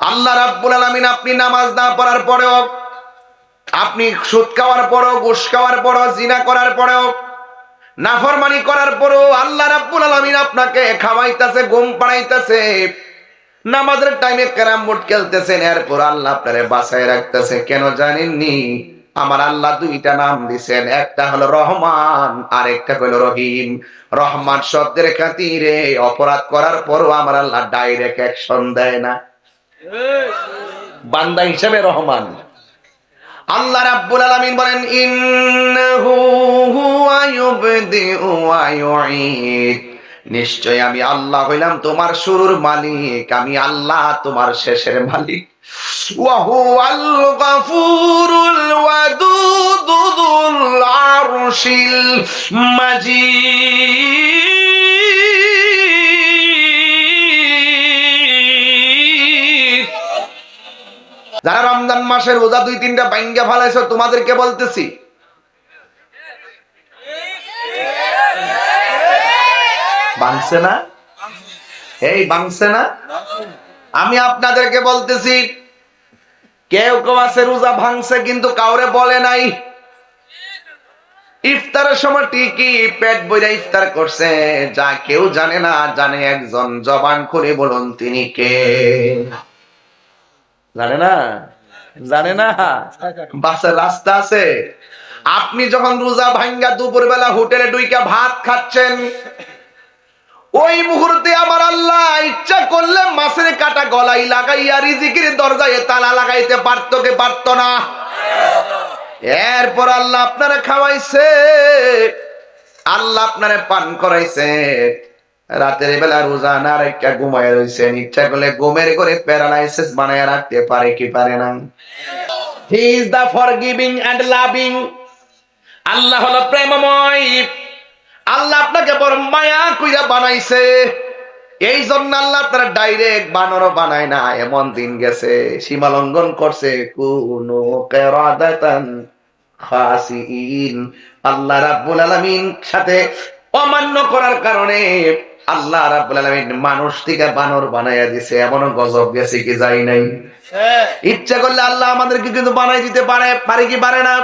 আল্লাহ রাব্বুল আলামিন আপনি নামাজ না পড়ার পরেও, আপনি সুদ খাওয়ার পরেও, ঘুষ খাওয়ার পরেও, জিনা করার পরেও, নাফরমানি করার পরেও আল্লাহ রাব্বুল আলামিন আপনাকে খাওয়াইতাছে, ঘুম পাড়াইতাছে। নামাজের টাইমে ক্যারাম বোর্ড খেলতেছেন, এরপর আল্লাহ আপনারে বাসায় রাখতেছে। কেন জানেননি? আমার আল্লাহ দুইটা নাম দিছেন, একটা হলো রহমান, আর একটা হলো রহিম। রহমান শব্দের খাতিরে অপরাধ করার পরও আমার আল্লাহ ডাইরেক্ট অ্যাকশন দেয় না। বান্দা হিসেবে রহমান। আল্লাহ রাব্বুল আলামিন বলেন, ইন্নাহু হুয়া ইউবদিউ ওয়া ইউঈদ। নিশ্চয় আমি আল্লাহ হইলাম তোমার শুরুর মালিক, আমি আল্লাহ তোমার শেষের মালিক। ওয়া হুয়াল গাফুরুল ওয়াদুদ যুল আরশিল মাজিদ। যারা রমজান মাসের রোজা দুই, তিনটা বাইঙ্গা ফালাইছো, তোমাদেরকে বলতেছি। বাংছে না? এই, বাংছে না? আমি আপনাদেরকে বলতেছি, কেউ কেউ আছে রোজা ভাঙছে, কিন্তু কাউরে বলে নাই। ইফতারের সময় ঠিকই পেট বইরা ইফতার করছে, যা কেউ জানে না, জানে একজন জবান খুলে বলুন তিনি কে। জানে না? জানে না? বাসের রাস্তা আছে। আপনি যখন রোজা ভাঙ্গা দুপুর বেলা হোটেলে ডুইকা ভাত খাচ্ছেন, ওই মুহূর্তে আমার আল্লাহ ইচ্ছা করলে মাছের কাটা গলাই লাগাইয়া রিজিকের দরজায় তালা লাগাইতে পারতো কে পারতো না? এরপর আল্লাহ আপনারা খাওয়াইছে, আল্লাহ আপনারে পান করাইছে। রাতের বেলা রোজা না রেখা ঘুমায় রয়েছেন ইচ্ছা করলে ঘুমের করে প্যারালাইসিস বানায় রাখতে পারে কি পারে না। He is the forgiving and loving Allah হলো প্রেমময়। আল্লাহ আপনাকে বড় মায়া কইরা বানাইছে। এই জন্য আল্লাহ তারা ডাইরেক্ট বানর বানায় না, এমন দিন গেছে। সীমা লঙ্ঘন করছে। কোন কেরাদাতান খাসিন আল্লাহ রাব্বুল আলামিন সাথে অমান্য করার কারণে আল্লাহ রাব্বুল আলামিন মানুষ থেকে বানর বানাইয়া দিছে এমন গজব গেছে কি যাই নাই। ইচ্ছা করলে আল্লাহ আমাদেরকে কিন্তু বানাই দিতে পারে পারে কি পারে না?